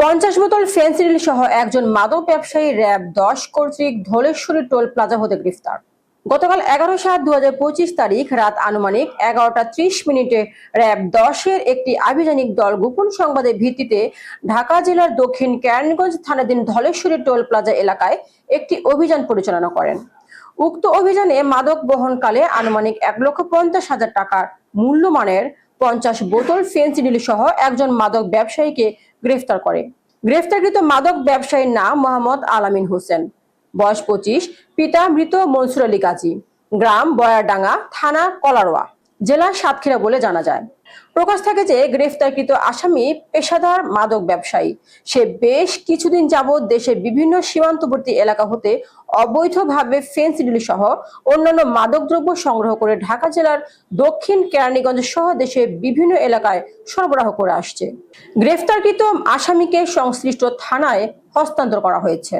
পঞ্চাশ বোতল ফেন্সিডিল সহ একজন মাদক ব্যবসায়ী র্যাব দশ কর্তৃক ধলেশ্বরী টোল প্লাজা হতে গ্রেফতার। গতকাল এগারো সাত দু তারিখ রাত আনুমানিক এগারোটা ত্রিশ মিনিটে র্যাব দশের একটি আভিযানিক দল গোপন সংবাদের ভিত্তিতে ঢাকা জেলার দক্ষিণ কেরানীগঞ্জ থানাধীন ধলেশ্বরী টোল প্লাজা এলাকায় একটি অভিযান পরিচালনা করেন। উক্ত অভিযানে মাদক বহনকালে আনুমানিক এক লক্ষ পঞ্চাশ হাজার টাকার মূল্যমানের পঞ্চাশ বোতল ফেন্সিডিল সহ একজন মাদক ব্যবসায়ীকে গ্রেফতার করে। গ্রেফতারকৃত মাদক ব্যবসায়ীর নাম মোহাম্মদ আলামিন হোসেন। বয়স পঁচিশ, পিতা মৃত মনসুর আলী গাজী। গ্রাম বয়ারডাঙ্গা থানা কলারোয়া। জেলা সাতক্ষীরা বলে জানা যায়। প্রকাশ থাকে যে গ্রেফতারকৃত আসামি পেশাদার মাদক ব্যবসায়ী। সে বেশ কিছুদিন যাবৎ দেশের বিভিন্ন সীমান্তবর্তী এলাকা হতে অবৈধভাবে ফেন্সিডিল সহ অন্যান্য মাদকদ্রব্য সংগ্রহ করে ঢাকা জেলার দক্ষিণ কেরানীগঞ্জ সহ দেশের বিভিন্ন এলাকায় সরবরাহ করে আসছে। গ্রেফতারকৃত আসামিকে সংশ্লিষ্ট থানায় হস্তান্তর করা হয়েছে।